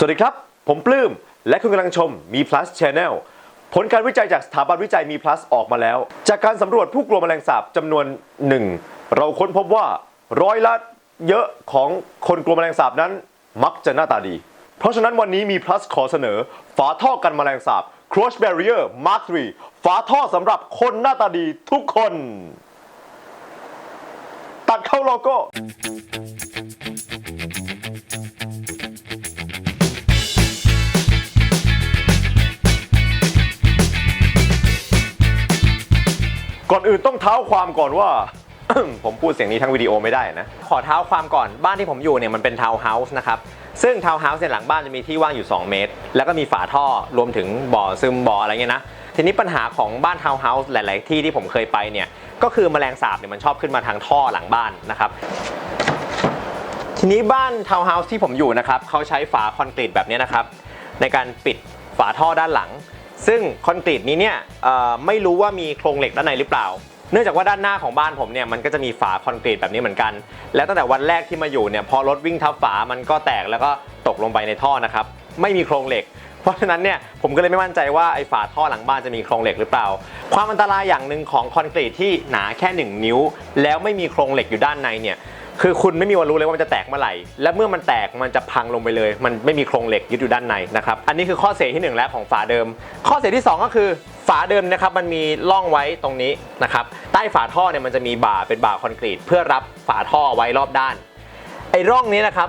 สวัสดีครับ ผมปลื้ม และคุณกำลังชมมี plus channel ผลการวิจัยจากสถาบันวิจัยมี plus ออกมาแล้ว จากการสำรวจผู้กลัวแมลงสาบจำนวนหนึ่งเราค้นพบว่าร้อยละเยอะของคนกลัวแมลงสาบนั้นมักจะหน้าตาดี เพราะฉะนั้นวันนี้มี plus ขอเสนอ ฝาท่อกันแมลงสาบ Crush Barrier Mark III ฝาท่อสำหรับคนหน้าตาดีทุกคน ตัดเข้าโลโก้ ก่อนอื่นต้องเท้าความก่อนว่า ผมพูดเสียงนี้ทั้งวิดีโอไม่ได้นะ ขอเท้าความก่อนบ้านที่ผมอยู่เนี่ยมันเป็นทาวน์เฮาส์นะครับ ซึ่งทาวน์เฮาส์เนี่ยหลังบ้านจะมีที่ว่างอยู่ 2 เมตร แล้วก็มีฝาท่อรวมถึงบ่อซึมบ่ออะไรเงี้ยนะ ทีนี้ปัญหาของบ้านทาวน์เฮาส์หลาย ๆ ที่ที่ผมเคยไปเนี่ยก็คือแมลงสาบเนี่ยมันชอบขึ้นมาทางท่อหลังบ้านนะครับทีนี้บ้านทาวน์เฮาส์ที่ผมอยู่นะครับเขาใช้ฝาคอนกรีตแบบนี้นะครับในการปิดฝาท่อด้านหลัง ซึ่งคอนกรีตนี้เนี่ยไม่รู้ว่ามีโครงเหล็กด้านในหรือเปล่า เนื่องจากว่าด้านหน้าของบ้านผมเนี่ยมันก็จะมีฝาคอนกรีตแบบนี้เหมือนกัน และตั้งแต่วันแรกที่มาอยู่เนี่ยพอรถวิ่งทับฝามันก็แตกแล้วก็ตกลงไปในท่อนะครับไม่มีโครงเหล็กเพราะฉะนั้นเนี่ยผมก็เลยไม่มั่นใจว่าไอ้ฝาท่อหลังบ้านจะมีโครงเหล็กหรือเปล่า ความอันตรายอย่างหนึ่งของคอนกรีตที่หนาแค่ 1 นิ้ว แล้วไม่มีโครงเหล็กอยู่ด้านในเนี่ย คือคุณไม่มีวันรู้เลยว่ามันจะแตกเมื่อไหร่ และเมื่อมันแตกมันจะพังลงไปเลย มันไม่มีโครงเหล็กยึดอยู่ด้านในนะครับ อันนี้คือข้อเสียที่หนึ่งแล้วของฝาเดิม ข้อเสียที่สองก็คือฝาเดิมนะครับมันมีร่องไว้ตรงนี้นะครับ ใต้ฝาท่อเนี่ยมันจะมีบ่าเป็นบ่าคอนกรีต เพื่อรับฝาท่อไว้รอบด้าน ไอ้ร่องนี้นะครับ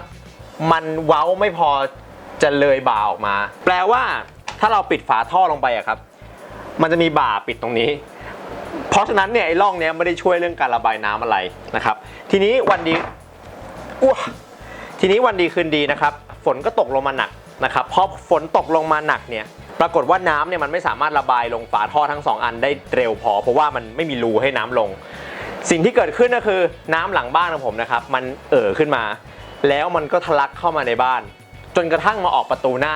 มันเว้าไม่พอจะเลยบ่าออกมา แปลว่าถ้าเราปิดฝาท่อลงไปอะครับ มันจะมีบ่าปิดตรงนี้ เพราะฉะนั้นเนี่ยไอ้ร่องเนี้ยไม่ได้ช่วยเรื่องการระบายน้ำอะไรนะครับ ทีนี้วันดีอ้วทีนี้วันดีคืนดีนะครับ ฝนก็ตกลงมาหนักนะครับพอฝนตกลงมาหนักเนี่ยปรากฏว่าน้ำเนี่ยมันไม่สามารถระบายลงฝาท่อทั้งสองอันได้เร็วพอ เพราะว่ามันไม่มีรูให้น้ำลง สิ่งที่เกิดขึ้นก็คือน้ำหลังบ้านของผมนะครับ มันเอ่อขึ้นมา แล้วมันก็ทะลักเข้ามาในบ้าน จนกระทั่งมาออกประตูหน้า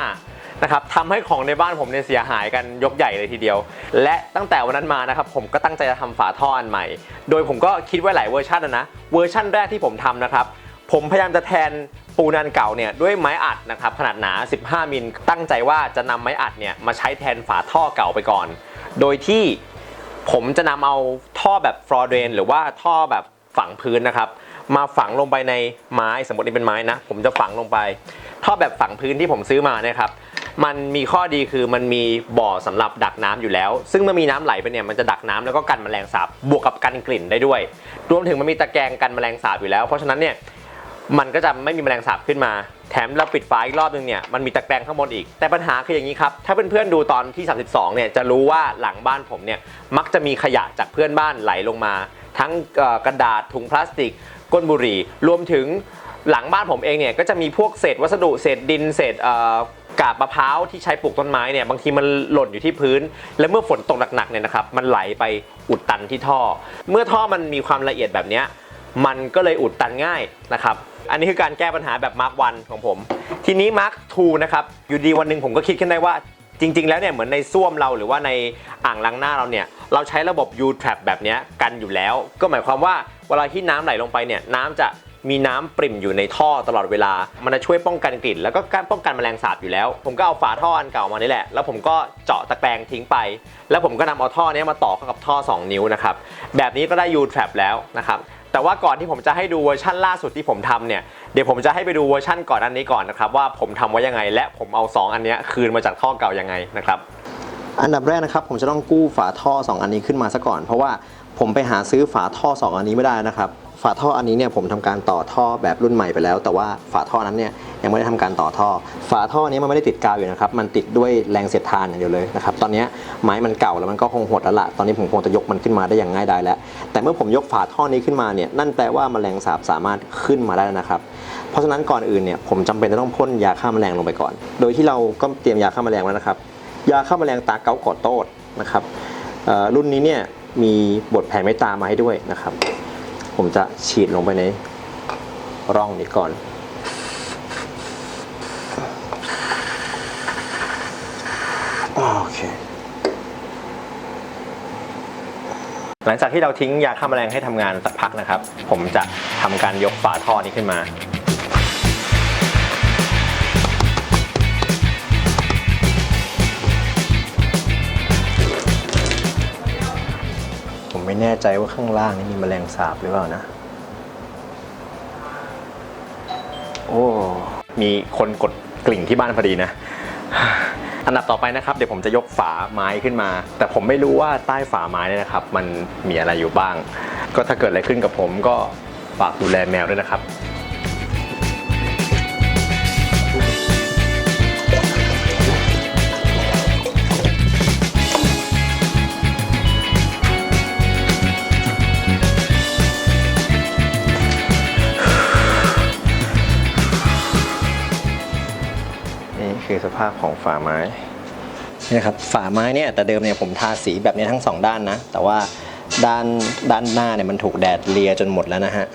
นะครับทำให้ของในบ้านผมเนี่ยเสียหายกันยกใหญ่เลยทีเดียว และตั้งแต่วันนั้นมานะครับผมก็ตั้งใจจะทำฝาท่ออันใหม่ โดยผมก็คิดไว้หลายเวอร์ชันนะนะเวอร์ชันแรกที่ผมทำนะครับผมพยายามจะแทนปูนันเก่าเนี่ยด้วยไม้อัดนะครับขนาดหนา 15 มิล ตั้งใจว่าจะนำไม้อัดเนี่ยมาใช้แทนฝาท่อเก่าไปก่อน โดยที่ผมจะนำเอาท่อแบบฟลอเดนหรือว่าท่อแบบฝังพื้นนะครับ มาฝังลงไปในไม้สมมตินี่เป็นไม้นะ ผมจะฝังลงไป ท่อแบบฝังพื้นที่ผมซื้อมาเนี่ยครับ มันมีข้อดีคือมันมีบ่อสำหรับดักน้ำอยู่แล้ว ซึ่งเมื่อมีน้ำไหลไปเนี่ยมันจะดักน้ำแล้วก็กันแมลงสาบบวกกับกันกลิ่นได้ด้วย รวมถึงมันมีตะแกรงกันแมลงสาบอยู่แล้ว เพราะฉะนั้นเนี่ยมันก็จะไม่มีแมลงสาบขึ้นมา แถมเราปิดฝาอีกรอบนึงเนี่ยมันมีตะแกรงข้างบนอีก แต่ปัญหาคืออย่างนี้ครับ ถ้าเพื่อนๆดูตอนที่ 32 เนี่ยจะรู้ว่าหลังบ้านผมเนี่ยมักจะมีขยะจากเพื่อนบ้านไหลลงมา ทั้งกระดาษถุงพลาสติก ก้นบุหรี่ รวมถึงหลังบ้านผมเองเนี่ยก็จะมีพวกเศษวัสดุเศษดินเศษ กาบมะพร้าวที่ใช้ปลูกต้นไม้เนี่ยบางทีมันหล่นอยู่ที่พื้น และเมื่อฝนตกหนักๆเนี่ยนะครับมันไหลไปอุดตันที่ท่อ เมื่อท่อมันมีความละเอียดแบบนี้มันก็เลยอุดตันง่ายนะครับอันนี้คือการแก้ปัญหาแบบมาร์กวันของผม ทีนี้มาร์กทูนะครับอยู่ดีวันหนึ่งผมก็คิดขึ้นได้ว่าจริง ๆ แล้วเนี่ยเหมือนในส้วมเราหรือว่าในอ่างล้างหน้าเราเนี่ยเราใช้ระบบ U-trap แบบนี้กันอยู่แล้ว ก็หมายความว่าเวลาที่น้ำไหลลงไปเนี่ยน้ำจะ มีน้ำปริ่มอยู่ในท่อตลอดเวลา มันจะช่วยป้องกันกลิ่น แล้วก็การป้องกันแมลงสาบอยู่แล้ว ผมก็เอาฝาท่ออันเก่ามานี่แหละ แล้วผมก็เจาะตะแกรงทิ้งไป แล้วผมก็นำเอาท่อเนี้ยมาต่อเข้ากับท่อ 2 นิ้วนะครับ แบบนี้ก็ได้ U-trap แล้วนะครับ แต่ว่าก่อนที่ผมจะให้ดูเวอร์ชั่นล่าสุดที่ผมทำเนี่ย เดี๋ยวผมจะให้ไปดูเวอร์ชั่นก่อนอันนี้ก่อนนะครับว่าผมทำไว้ยังไง และผมเอาสองอันเนี้ยคืนมาจากท่อเก่ายังไงนะครับ อันดับแรกนะครับผมจะต้องกู้ฝาท่อ 2 อันนี้ขึ้นมาซะก่อน เพราะว่าผมไปหาซื้อฝาท่อ 2 อันนี้ไม่ได้นะครับ ฝาท่ออันนี้เนี่ยผมทำการต่อท่อแบบรุ่นใหม่ไปแล้ว แต่ว่าฝาท่อนั้นเนี่ยยังไม่ได้ทำการต่อท่อ ฝาท่อนี้มันไม่ได้ติดกาวอยู่นะครับมันติดด้วยแรงเสียดทานอย่างเดียวเลยนะครับตอนนี้ไม้มันเก่าแล้วมันก็คงหดแล้วละตอนนี้ผมคงจะยกมันขึ้นมาได้อย่างง่ายดายแล้ว แต่เมื่อผมยกฝาท่อนี้ขึ้นมาเนี่ยนั่นแปลว่าแมลงสาบสามารถขึ้นมาได้แล้วนะครับเพราะฉะนั้นก่อนอื่นเนี่ยผมจำเป็นจะต้องพ่นยาฆ่าแมลงลงไปก่อน โดยที่เราก็เตรียมยาฆ่าแมลงแล้วนะครับ ยาฆ่าแมลงตาเกากอดโต้นะครับรุ่นนี้เนี่ยมีบทแผ่เมตตามาให้ด้วยนะครับ ผมจะฉีดลงไปในร่องนี้ก่อน โอเค หลังจากที่เราทิ้งยาฆ่าแมลงให้ทำงานสักพักนะครับ ผมจะทำการยกฝาท่อนี้ขึ้นมา่ใจว่าข้างล่างนี่มีแมลงสาบหรือเปล่านะ โอ้ มีคนกดกลิ่งที่บ้านพอดีนะ อันดับต่อไปนะครับเดี๋ยวผมจะยกฝาไม้ขึ้นมา แต่ผมไม่รู้ว่าใต้ฝาไม้เนี่ยนะครับ มันมีอะไรอยู่บ้าง ก็ถ้าเกิดอะไรขึ้นกับผมก็ฝากดูแลแมวด้วยนะครับ คือสภาพของฝาไม้นี่ครับฝาไม้เนี่ยแต่เดิมเนี่ยผมทาสีแบบนี้ทั้งสองด้านนะ แต่ว่าด้านด้านหน้าเนี่ยมันถูกแดดเลียจนหมดแล้วนะฮะ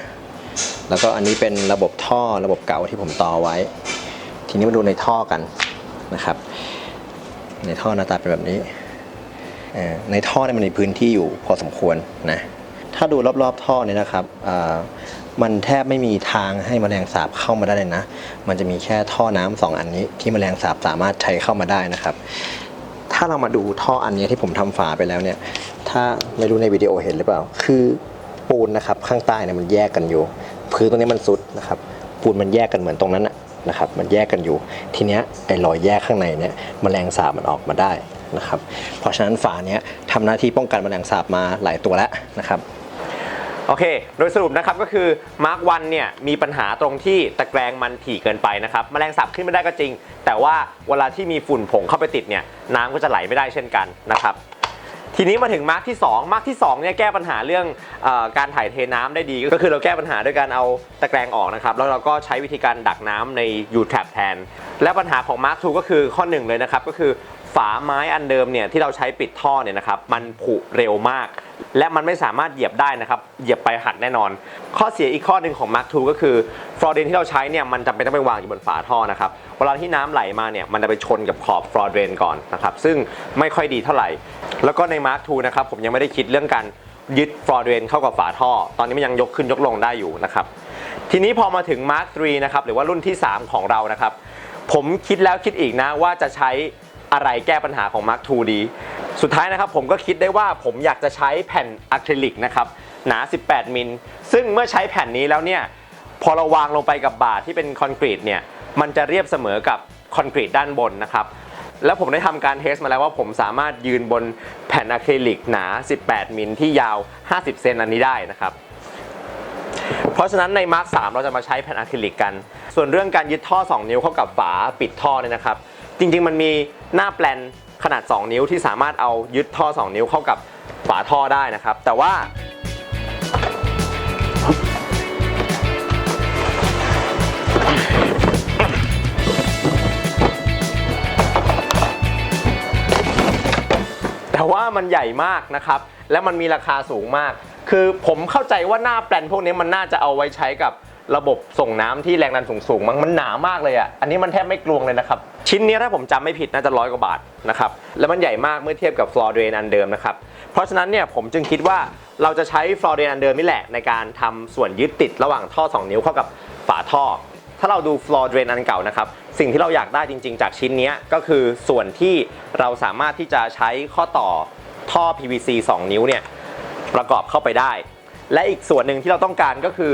แล้วก็อันนี้เป็นระบบท่อระบบเก่าที่ผมต่อไว้ ทีนี้มาดูในท่อกันนะครับ ในท่อหน้าตาเป็นแบบนี้ในท่อเนี่ยมันมีพื้นที่อยู่พอสมควรนะถ้าดูรอบๆท่อเนี่ยนะครับ มันแทบไม่มีทางให้แมลงสาบเข้ามาได้เลยนะ มันจะมีแค่ท่อน้ำสองอันนี้ ที่แมลงสาบสามารถใช้เข้ามาได้นะครับ ถ้าเรามาดูท่ออันนี้ที่ผมทำฝาไปแล้วเนี่ย ถ้าไม่รู้ในวิดีโอเห็นหรือเปล่า คือปูนนะครับข้างใต้เนี่ยมันแยกกันอยู่ พื้นตรงนี้มันซุดนะครับปูนมันแยกกันเหมือนตรงนั้นนะครับมันแยกกันอยู่ ทีเนี้ยไอ้รอยแยกข้างในเนี่ยแมลงสาบมันออกมาได้นะครับ เพราะฉะนั้นฝาเนี้ยทำหน้าที่ป้องกันแมลงสาบมาหลายตัวแล้วนะครับ โอเค โดยสรุปนะครับก็คือ Mark 1เนี่ยมีปัญหาตรงที่ตะแกรงมันถี่เกินไปนะครับแมลงสาบขึ้นไม่ได้ก็จริง แต่ว่าเวลาที่มีฝุ่นผงเข้าไปติดเนี่ยน้ำก็จะไหลไม่ได้เช่นกันนะครับทีนี้มาถึงมาร์กที่ 2 มาร์กที่2เนี่ยแก้ปัญหาเรื่องอการถ่ายเทน้ำได้ดี ก็คือเราแก้ปัญหาด้วยการเอาตะแกรงออกนะครับ แล้วเราก็ใช้วิธีการดักน้ำใน U-trap แทน และปัญหาของ Mark 2ก็คือข้อหนึ่งเลยนะครับ ก็คือฝาไม้อันเดิมเนี่ยที่เราใช้ปิดท่อเนี่ยนะครับมันผุเร็วมาก และมันไม่สามารถเหยียบได้นะครับ เหยียบไปหักแน่นอน ข้อเสียอีกข้อหนึ่งของ Mark 2ก็คือฟลอร์เดนที่เราใช้เนี่ยมันจำเป็นต้องไปวางอยู่บนฝาท่อนะครับ เวลาที่น้ำไหลมาเนี่ยมันจะไปชนกับขอบฟลอร์เดนก่อนนะครับ ซึ่งไม่ค่อยดีเท่าไหร่ แล้วก็ใน Mark 2นะครับผมยังไม่ได้คิดเรื่องการยึดฟลอร์เดนเข้ากับฝาท่อ ตอนนี้มันยังยกขึ้นยกลงได้อยู่นะครับ ทีนี้พอมาถึง Mark 3นะครับหรือว่ารุ่นที่ 3 ของเรานะครับ ผมคิดแล้วคิดอีกนะว่าจะใช้ อะไรแก้ปัญหาของ Mark II ดี สุดท้ายนะครับผมก็คิดได้ว่าผมอยากจะใช้แผ่นอะคริลิกนะครับหนา 18 มิล ซึ่งเมื่อใช้แผ่นนี้แล้วเนี่ยพอเราวางลงไปกับบาร์ที่เป็นคอนกรีตเนี่ยมันจะเรียบเสมอกับคอนกรีตด้านบนนะครับแล้วผมได้ทำการเทสมาแล้วว่าผมสามารถยืนบนแผ่นอะคริลิกหนา 18 มิลที่ยาว 50 เซนอันนี้ได้นะครับ เพราะฉะนั้นใน Mark 3เราจะมาใช้แผ่นอะคริลิกกัน ส่วนเรื่องการยึดท่อ 2 นิ้วเข้ากับฝาปิดท่อเนี่ยนะครับ จริง ๆ มันมีหน้าแปลนขนาด 2 นิ้วที่สามารถเอายึดท่อ 2 นิ้วเข้ากับฝาท่อได้นะครับ แต่ว่า แต่ว่ามันใหญ่มากนะครับ และมันมีราคาสูงมาก คือผมเข้าใจว่าหน้าแปลนพวกนี้มันน่าจะเอาไว้ใช้กับ ระบบส่งน้ำที่แรงดันสูงๆมันมันหนามากเลยอะอันนี้มันแทบไม่กลวงเลยนะครับชิ้นนี้ถ้าผมจำไม่ผิดน่าจะร้อยกว่าบาทนะครับแล้วมันใหญ่มากเมื่อเทียบกับฟลอร์เดนอันเดิมนะครับเพราะฉะนั้นเนี่ยผมจึงคิดว่าเราจะใช้ฟลอร์เดนอันเดิมนี่แหละในการทำส่วนยึดติดระหว่างท่อ 2 นิ้วเข้ากับฝาท่อ ถ้าเราดู floor drain อันเก่านะครับสิ่งที่เราอยากได้จริง ๆ จากชิ้นนี้ก็คือส่วนที่เราสามารถที่จะใช้ข้อต่อท่อ PVC 2 นิ้วเนี่ยประกอบเข้าไปได้ และอีกส่วนหนึ่งที่เราต้องการก็คือ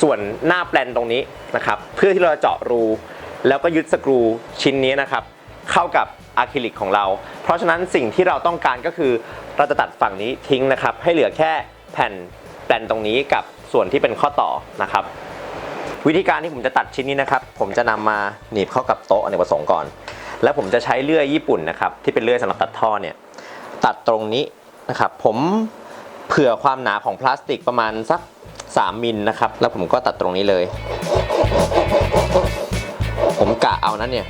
ส่วนหน้าแปลนตรงนี้นะครับ เพื่อที่เราจะเจาะรู แล้วก็ยึดสกรูชิ้นนี้นะครับ เข้ากับอะคริลิกของเรา เพราะฉะนั้นสิ่งที่เราต้องการก็คือเราจะตัดฝั่งนี้ทิ้งนะครับ ให้เหลือแค่แผ่นแปลนตรงนี้กับส่วนที่เป็นข้อต่อนะครับ วิธีการที่ผมจะตัดชิ้นนี้นะครับ ผมจะนำมาหนีบเข้ากับโต๊ะอเนกประสงค์ก่อน แล้วผมจะใช้เลื่อยญี่ปุ่นนะครับ ที่เป็นเลื่อยสำหรับตัดท่อเนี่ยตัดตรงนี้นะครับ ผมเผื่อความหนาของพลาสติกประมาณสัก 3มิลนะครับ แล้วผมก็ตัดตรงนี้เลย ผมกะเอานั้นเนี่ย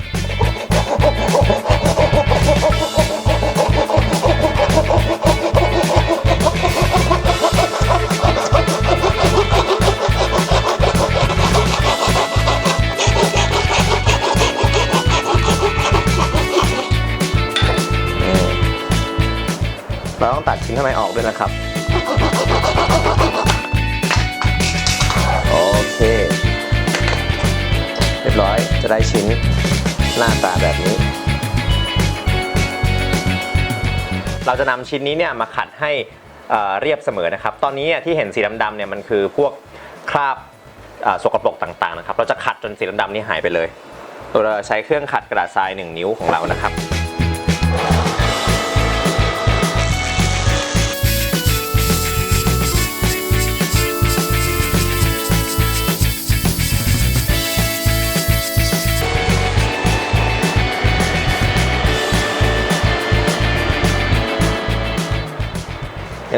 เราต้องตัดชิ้นข้างในออกด้วยนะครับ จะได้ชิ้นหน้าตาแบบนี้ เราจะนำชิ้นนี้เนี่ยมาขัดให้เรียบเสมอนะครับ ตอนนี้ที่เห็นสีดำๆเนี่ยมันคือพวกคราบสกปรกต่างๆนะครับ เราจะขัดจนสีดำๆนี่หายไปเลยโดยเราใช้เครื่องขัดกระดาษทราย 1 นิ้วของเรานะครับ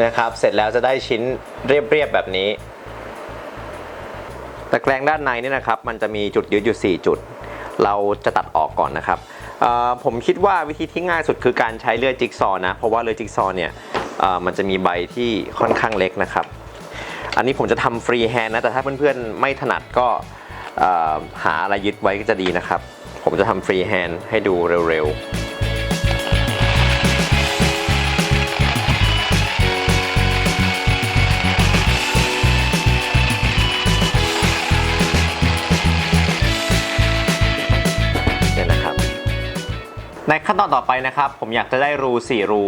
นะครับ เสร็จแล้วจะได้ชิ้นเรียบๆแบบนี้ ตะแกรงด้านในนี่นะครับ มันจะมีจุดยึดอยู่ 4 จุด เราจะตัดออกก่อนนะครับ ผมคิดว่าวิธีที่ง่ายสุดคือการใช้เลื่อยจิ๊กซอว์นะ เพราะว่าเลื่อยจิ๊กซอว์เนี่ยมันจะมีใบที่ค่อนข้างเล็กนะครับ อันนี้ผมจะทำฟรีแฮนด์นะ แต่ถ้าเพื่อนๆไม่ถนัดก็หาอะไรยึดไว้ก็จะดีนะครับ ผมจะทำฟรีแฮนด์ให้ดูเร็วๆ อนต่อไปนะครับ ผมอยากจะได้รู 4 รู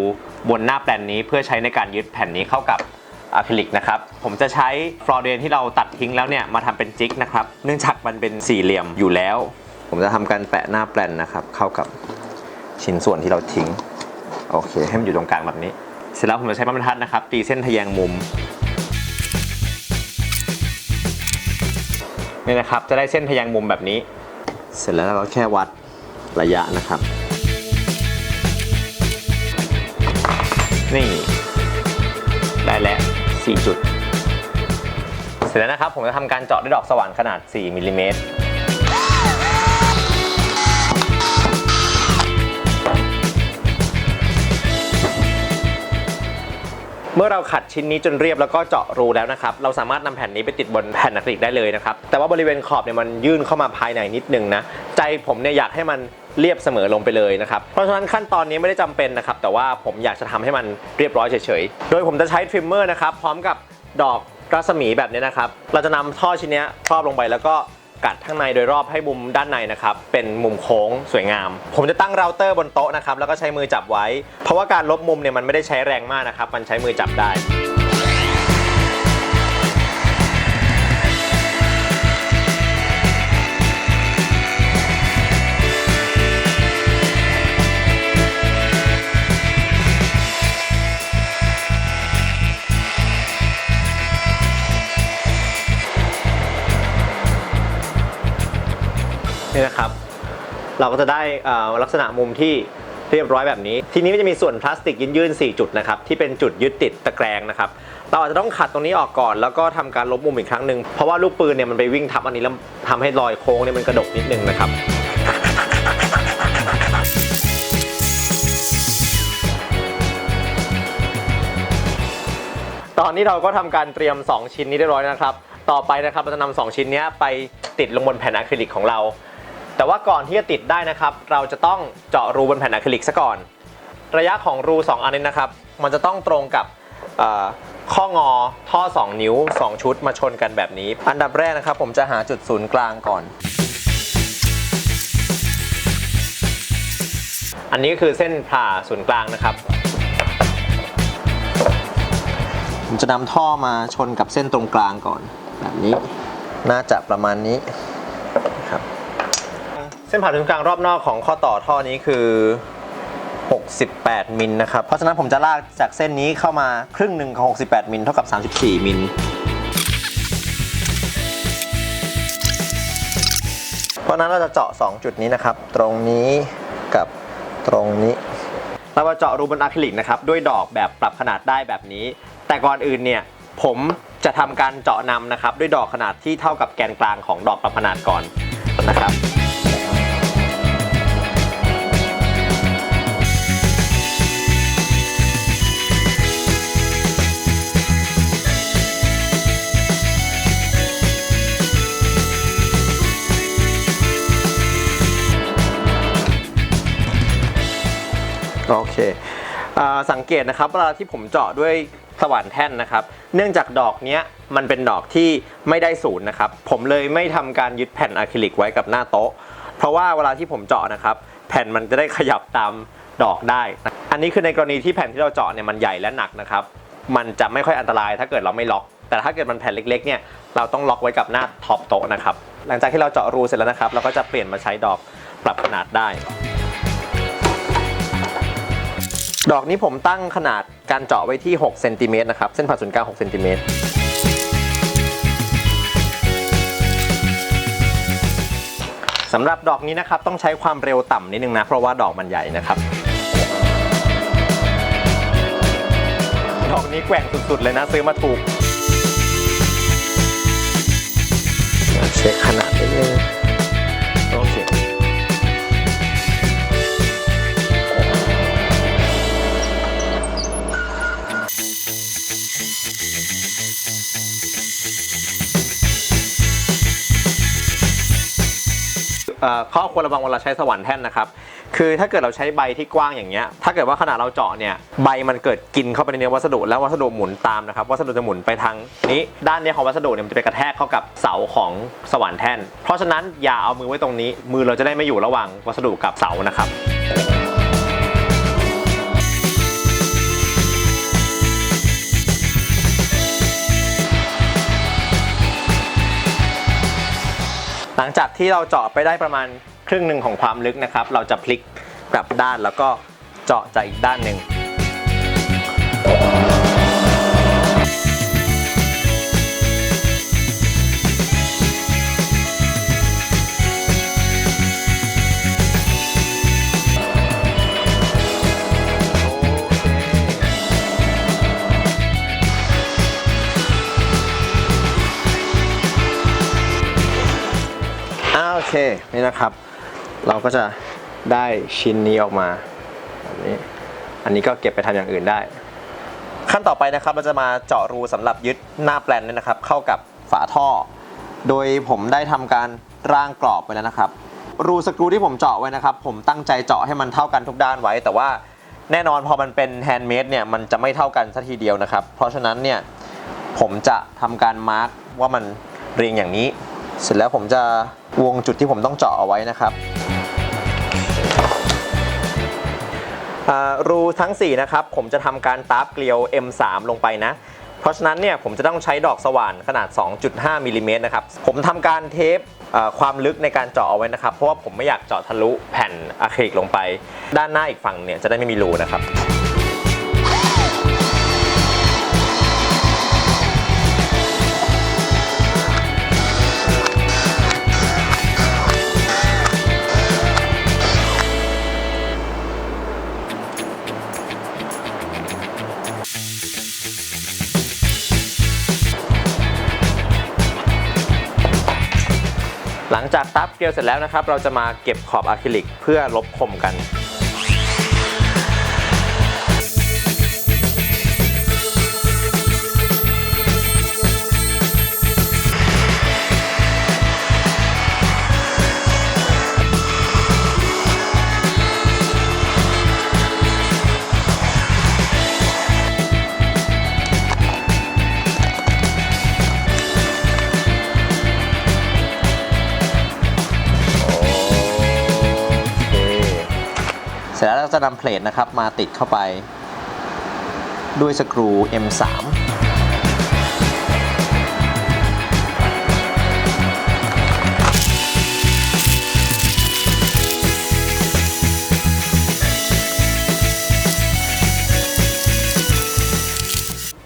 บนหน้าแปลนนี้เพื่อใช้ในการยึดแผ่นนี้เข้ากับอะคริลิกนะครับ ผมจะใช้ฟลอเดนที่เราตัดทิ้งแล้วเนี่ยมาทำเป็นจิกนะครับ เนื่องจากมันเป็นสี่เหลี่ยมอยู่แล้ว ผมจะทำการแปะหน้าแปลนนะครับ เข้ากับชิ้นส่วนที่เราทิ้ง โอเค ให้มันอยู่ตรงกลางแบบนี้ เสร็จแล้วผมจะใช้ไม้บรรทัดนะครับ ตีเส้นทะแยงมุมนี่นะครับ จะได้เส้นทะแยงมุมแบบนี้ เสร็จแล้วเราแค่วัดระยะนะครับ นี่ ได้แล้ว4จุด เสร็จแล้วนะครับ ผมจะทำการเจาะด้วยดอกสว่านขนาด 4มิลลิเมตรเมื่อเราขัดชิ้นนี้จนเรียบแล้วก็เจาะรูแล้วนะครับ เราสามารถนำแผ่นนี้ไปติดบนแผ่นอะคริลิกได้เลยนะครับ แต่ว่าบริเวณขอบเนี่ยมันยื่นเข้ามาภายในนิดนึงนะ ใจผมเนี่ยอยากให้มัน เรียบเสมอลงไปเลยนะครับ เพราะฉะนั้นขั้นตอนนี้ไม่ได้จำเป็นนะครับ แต่ว่าผมอยากจะทำให้มันเรียบร้อยเฉยๆ โดยผมจะใช้ทริมเมอร์นะครับ พร้อมกับดอกรัศมีแบบนี้นะครับ เราจะนำท่อชิ้นนี้ครอบลงไปแล้วก็กัดข้างในโดยรอบให้มุมด้านในนะครับ เป็นมุมโค้งสวยงาม ผมจะตั้งเราเตอร์บนโต๊ะนะครับ แล้วก็ใช้มือจับไว้ เพราะว่าการลบมุมเนี่ยมันไม่ได้ใช้แรงมากนะครับ มันใช้มือจับได้ นี่นะครับ เราก็จะได้ลักษณะมุมที่เรียบร้อยแบบนี้ ทีนี้มันจะมีส่วนพลาสติกยื่นๆ4จุดนะครับที่เป็นจุดยึดติดตะแกรงนะครับเราอาจจะต้องขัดตรงนี้ออกก่อน แล้วก็ทำการลบมุมอีกครั้งหนึ่งเพราะว่าลูกปืนเนี่ยมันไปวิ่งทับอันนี้แล้วทำให้รอยโค้งเนี่ยมันกระดกนิดนึงนะครับ ตอนนี้เราก็ทำการเตรียม 2 ชิ้นนี้เรียบร้อยนะครับ ต่อไปนะครับเราจะนำสองชิ้นนี้ไปติดลงบนแผ่นอะคริลิกของเรา แต่ว่าก่อนที่จะติดได้นะครับ เราจะต้องเจาะรูบนแผ่นอะคริลิกซะก่อน ระยะของรู 2 อันนี้นะครับ มันจะต้องตรงกับข้องอท่อ 2 นิ้ว 2 ชุดมาชนกันแบบนี้ อันดับแรกนะครับ ผมจะหาจุดศูนย์กลางก่อน อันนี้ก็คือเส้นผ่าศูนย์กลางนะครับ ผมจะนำท่อมาชนกับเส้นตรงกลางก่อน แบบนี้ น่าจะประมาณนี้ครับ ส้นผ่าศูนย์กลางรอบนอกของข้อต่อท่อนี้คือ 68 มิลนะครับ เพราะฉะนั้นผมจะลากจากเส้นนี้เข้ามาครึ่งหนึ่งของ 68 มิลเท่ากับ 34 มิล เพราะฉะนั้นเราจะเจาะ 2 จุดนี้นะครับ ตรงนี้กับตรงนี้ เรามาเจาะรูบนอะคริลิกนะครับ ด้วยดอกแบบปรับขนาดได้แบบนี้ แต่ก่อนอื่นเนี่ยผมจะทำการเจาะนำนะครับ ด้วยดอกขนาดที่เท่ากับแกนกลางของดอกปรับขนาดก่อนนะครับ สังเกตนะครับเวลาที่ผมเจาะด้วยสว่านแท่นนะครับ เนื่องจากดอกเนี้ยมันเป็นดอกที่ไม่ได้ศูนย์นะครับ ผมเลยไม่ทำการยึดแผ่นอะคริลิกไว้กับหน้าโต๊ะ เพราะว่าเวลาที่ผมเจาะนะครับ แผ่นมันจะได้ขยับตามดอกได้ อันนี้คือในกรณีที่แผ่นที่เราเจาะเนี่ยมันใหญ่และหนักนะครับ มันจะไม่ค่อยอันตรายถ้าเกิดเราไม่ล็อก แต่ถ้าเกิดมันแผ่นเล็กๆเนี่ยเราต้องล็อกไว้กับหน้าท็อปโต๊ะนะครับ หลังจากที่เราเจาะรูเสร็จแล้วนะครับ เราก็จะเปลี่ยนมาใช้ดอกปรับขนาดได้ ดอกนี้ผมตั้งขนาดการเจาะไว้ที่6เซนติเมตรนะครับ เส้นผ่าศูนย์กลาง6เซนติเมตรสำหรับดอกนี้นะครับต้องใช้ความเร็วต่ำนิดนึงนะ เพราะว่าดอกมันใหญ่นะครับ ดอกนี้แกว่งสุดๆเลยนะซื้อมาถูก เช็คขนาดนิดนึง ข้อควรระวังเวลาใช้สว่านแท่นนะครับคือถ้าเกิดเราใช้ใบที่กว้างอย่างเงี้ยถ้าเกิดว่าขนาดเราเจาะเนี่ยใบมันเกิดกินเข้าไปในเนื้อวัสดุแล้ววัสดุหมุนตามนะครับวัสดุจะหมุนไปทางนี้ ด้านนี้ของวัสดุเนี่ยมันจะไปกระแทกเข้ากับเสาของสว่านแท่น เพราะฉะนั้นอย่าเอามือไว้ตรงนี้ มือเราจะได้ไม่อยู่ระหว่างวัสดุกับเสานะครับ หลังจากที่เราเจาะไปได้ประมาณครึ่งหนึ่งของความลึกนะครับ เราจะพลิกกลับด้านแล้วก็เจาะจากอีกด้านหนึ่ง นี่นะครับ เราก็จะได้ชิ้นนี้ออกมาแบบนี้อันนี้ก็เก็บไปทำอย่างอื่นได้ ขั้นต่อไปนะครับเราจะมาเจาะรูสำหรับยึดหน้าแปลนเนี่ยนะครับ เข้ากับฝาท่อ โดยผมได้ทำการร่างกรอบไปแล้วนะครับ รูสกรูที่ผมเจาะไว้นะครับ ผมตั้งใจเจาะให้มันเท่ากันทุกด้านไว้ แต่ว่าแน่นอนพอมันเป็นแฮนด์เมดเนี่ยมันจะไม่เท่ากันสัทีเดียวนะครับ เพราะฉะนั้นเนี่ยผมจะทำการมาร์กว่ามันเรียงอย่างนี้ เสร็จแล้วผมจะวงจุดที่ผมต้องเจาะเอาไว้นะครับอ่ารูทั้ง 4 นะครับ ผมจะทำการตาบเกลียว M3 ลงไปนะ เพราะฉะนั้นเนี่ยผมจะต้องใช้ดอกสว่านขนาด 2.5มิลลิเมตรนะครับ ผมทำการเทปอ่าความลึกในการเจาะเอาไว้นะครับ เพราะว่าผมไม่อยากเจาะทะลุแผ่นอะคริลิกลงไป ด้านหน้าอีกฝั่งเนี่ยจะได้ไม่มีรูนะครับ จากตับเกลียวเสร็จแล้วนะครับ เราจะมาเก็บขอบอะคริลิกเพื่อลบคมกัน เราจะนำเพลทนะครับมาติดเข้าไป ด้วยสกรู M3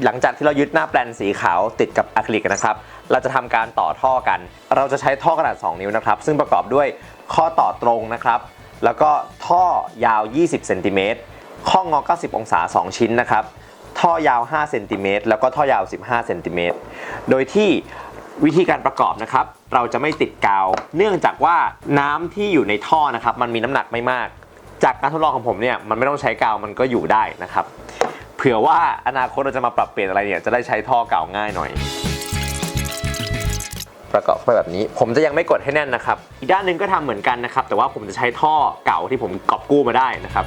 หลังจากที่เรายึดหน้าแปลนสีขาวติดกับอะคริลิกนะครับ เราจะทำการต่อท่อกัน เราจะใช้ท่อขนาด2นิ้วนะครับ ซึ่งประกอบด้วยข้อต่อตรงนะครับ แล้วก็ท่อยาว 20เซนติเมตรข้องอ 90 องศา 2 ชิ้นนะครับ ท่อยาว 5 เซนติเมตรแล้วก็ท่อยาว 15 เซนติเมตร โดยที่วิธีการประกอบนะครับ เราจะไม่ติดกาว เนื่องจากว่าน้ำที่อยู่ในท่อนะครับ มันมีน้ำหนักไม่มาก จากการทดลองของผมเนี่ย มันไม่ต้องใช้กาวมันก็อยู่ได้นะครับ เผื่อว่าอนาคตเราจะมาปรับเปลี่ยนอะไรเนี่ย จะได้ใช้ท่อเก่าง่ายหน่อย ประกอบเข้าไปแบบนี้ ผมจะยังไม่กดให้แน่นนะครับ อีกด้านหนึ่งก็ทำเหมือนกันนะครับ แต่ว่าผมจะใช้ท่อเก่าที่ผมกอบกู้มาได้นะครับ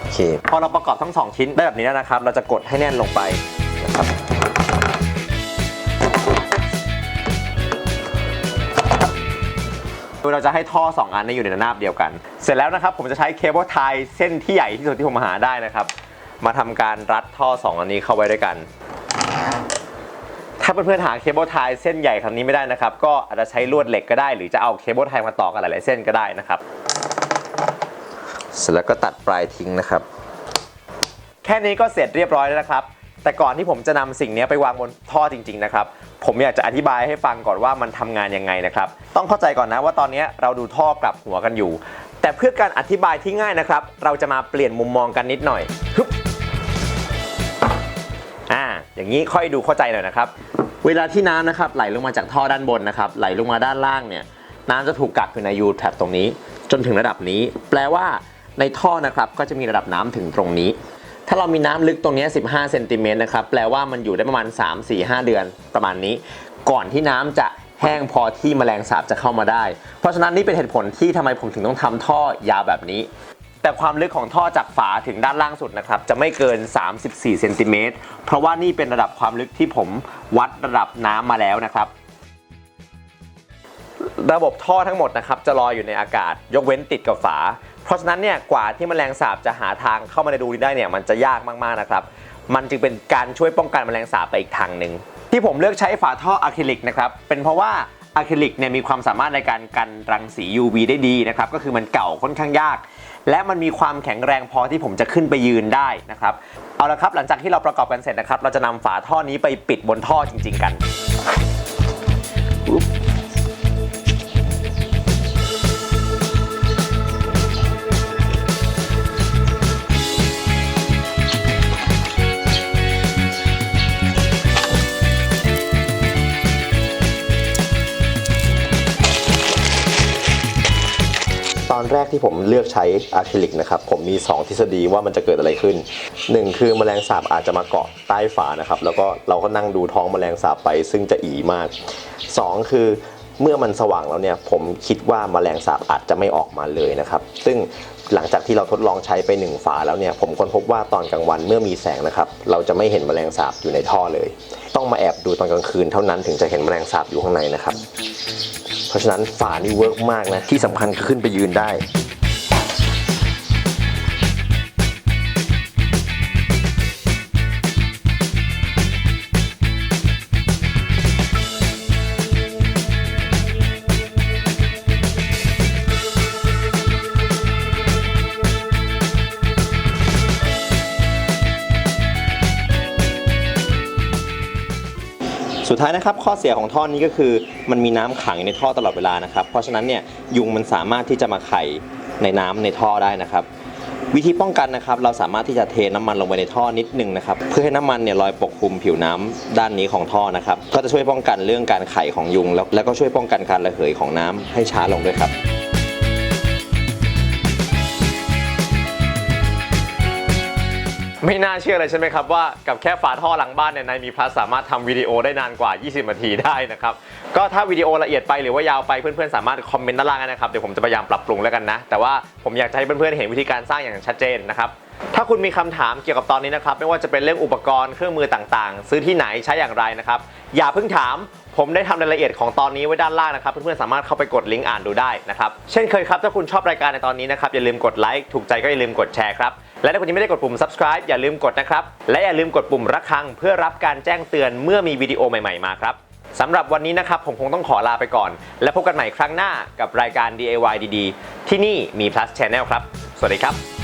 โอเคพอเราประกอบทั้งสองชิ้นได้แบบนี้แล้วนะครับ เราจะกดให้แน่นลงไปนะครับโดยเราจะให้ท่อ 2 อันนี้อยู่ในระนาบเดียวกัน เสร็จแล้วนะครับผมจะใช้เคเบิลไทยเส้นที่ใหญ่ที่สุดที่ผมหาได้นะครับ มาทำการรัดท่อ 2 อันนี้เข้าไว้ด้วยกัน เพื่อนๆหาเคเบิลไทยเส้นใหญ่คำนี้ไม่ได้นะครับ ก็อาจจะใช้ลวดเหล็กก็ได้ หรือจะเอาเคเบิลไทยมาต่อกันหลายๆเส้นก็ได้นะครับ เสร็จแล้วก็ตัดปลายทิ้งนะครับ แค่นี้ก็เสร็จเรียบร้อยแล้วนะครับ แต่ก่อนที่ผมจะนำสิ่งนี้ไปวางบนท่อจริง ๆ นะครับ ผมอยากจะอธิบายให้ฟังก่อนว่ามันทำงานยังไงนะครับ ต้องเข้าใจก่อนนะว่าตอนนี้เราดูท่อกลับหัวกันอยู่ แต่เพื่อการอธิบายที่ง่ายนะครับ เราจะมาเปลี่ยนมุมมองกันนิดหน่อยฮึบอ่าอย่างนี้ค่อยดูเข้าใจหน่อยนะครับ เวลาที่น้ำนะครับไหลลงมาจากท่อด้านบนนะครับไหลลงมาด้านล่างเนี่ยน้ำจะถูกกักอยู่ในยูแทบตรงนี้ จนถึงระดับนี้ แปลว่าในท่อนะครับก็จะมีระดับน้ำถึงตรงนี้ ถ้าเรามีน้ำลึกตรงนี้ 15เซนติเมตรนะครับแปลว่ามันอยู่ได้ประมาณ 3 4 5 เดือนประมาณนี้ ก่อนที่น้ำจะแห้งพอที่แมลงสาบจะเข้ามาได้ เพราะฉะนั้นนี่เป็นเหตุผลที่ทำไมผมถึงต้องทำท่อยาวแบบนี้ แต่ความลึกของท่อจากฝาถึงด้านล่างสุดนะครับจะไม่เกิน 34เซนติเมตรเพราะว่านี่เป็นระดับความลึกที่ผมวัดระดับน้ำมาแล้วนะครับ ระบบท่อทั้งหมดนะครับจะลอยอยู่ในอากาศ ยกเว้นติดกับฝา เพราะฉะนั้นเนี่ยกว่าที่แมลงสาบจะหาทางเข้ามาในรูนี้ได้เนี่ยมันจะยากมากๆนะครับ มันจึงเป็นการช่วยป้องกันแมลงสาบไปอีกทางหนึ่งที่ผมเลือกใช้ฝาท่ออะคริลิกนะครับเป็นเพราะว่าอะคริลิกเนี่ยมีความสามารถในการกันรังสี UV ได้ดีนะครับก็คือมันเก่าค่อนข้างยาก และมันมีความแข็งแรงพอที่ผมจะขึ้นไปยืนได้นะครับเอาละครับหลังจากที่เราประกอบกันเสร็จนะครับ เราจะนำฝาท่อนี้ไปปิดบนท่อจริง ๆ กัน อนแรกที่ผมเลือกใช้อะคริลิกนะครับผมมี 2 ทฤษฎีว่ามันจะเกิดอะไรขึ้น 1 คือแมลงสาบอาจจะมาเกาะใต้ฝานะครับแล้วก็เราก็นั่งดูท้องแมลงสาบไป ซึ่งจะอีมาก 2 คือเมื่อมันสว่างแล้วเนี่ยผมคิดว่าแมลงสาบอาจจะไม่ออกมาเลยนะครับ ซึ่งหลังจากที่เราทดลองใช้ไปหนึ่งฝาแล้วเนี่ยผมค้นพบว่าตอนกลางวันเมื่อมีแสงนะครับ เราจะไม่เห็นแมลงสาบอยู่ในท่อเลย ต้องมาแอบดูตอนกลางคืนเท่านั้นถึงจะเห็นแมลงสาบอยู่ข้างในนะครับ เพราะฉะนั้นฝานี่เวิร์กมากนะ ที่สำคัญคือขึ้นไปยืนได้ สุดท้ายนะครับข้อเสียของท่อนี้ก็คือ มันมีน้ำขังอยู่ในท่อตลอดเวลานะครับ เพราะฉะนั้นเนี่ยยุงมันสามารถที่จะมาไข่ในน้ำในท่อได้นะครับวิธีป้องกันนะครับเราสามารถที่จะเทน้ำมันลงไปในท่อนิดนึงนะครับเพื่อให้น้ำมันเนี่ยลอยปกคลุมผิวน้ำด้านนี้ของท่อนะครับก็จะช่วยป้องกันเรื่องการไข่ของยุง แล้วแล้วก็ช่วยป้องกันการระเหยของน้ำให้ช้าลงด้วยครับ ไม่น่าเชื่อเลยใช่ไหมครับว่ากับแค่ฝาท่อหลังบ้านเนี่ยนายมีพลัสสามารถทำวิดีโอได้นานกว่า 20 นาทีได้นะครับ ก็ถ้าวิดีโอละเอียดไปหรือว่ายาวไปเพื่อนๆสามารถคอมเมนต์ด้านล่างนะครับ เดี๋ยวผมจะพยายามปรับปรุงแล้วกันนะ แต่ว่าผมอยากจะให้เพื่อนๆเห็นวิธีการสร้างอย่างชัดเจนนะครับถ้าคุณมีคำถามเกี่ยวกับตอนนี้นะครับ ไม่ว่าจะเป็นเรื่องอุปกรณ์เครื่องมือต่างๆ ซื้อที่ไหนใช้อย่างไรนะครับ อย่าเพิ่งถาม ผมได้ทำรายละเอียดของตอนนี้ไว้ด้านล่างนะครับ เพื่อนๆสามารถเข้าไปกดลิงก์อ่านดูได้นะครับ เช่นเคยครับ ถ้าคุณชอบรายการในตอนนี้นะครับ อย่าลืมกดไลค์ถูกใจก็อย่าลืมกดแชร์ครับ และถ้าคุณยังไม่ได้กดปุ่ม subscribe อย่าลืมกดนะครับ และอย่าลืมกดปุ่มระฆัง เพื่อรับการแจ้งเตือนเมื่อมีวิดีโอใหม่ๆมาครับสำหรับวันนี้นะครับผมคงต้องขอลาไปก่อน และพบกันใหม่ครั้งหน้ากับรายการ DIY ดีๆ ที่นี่มี plus channel ครับ สวัสดีครับ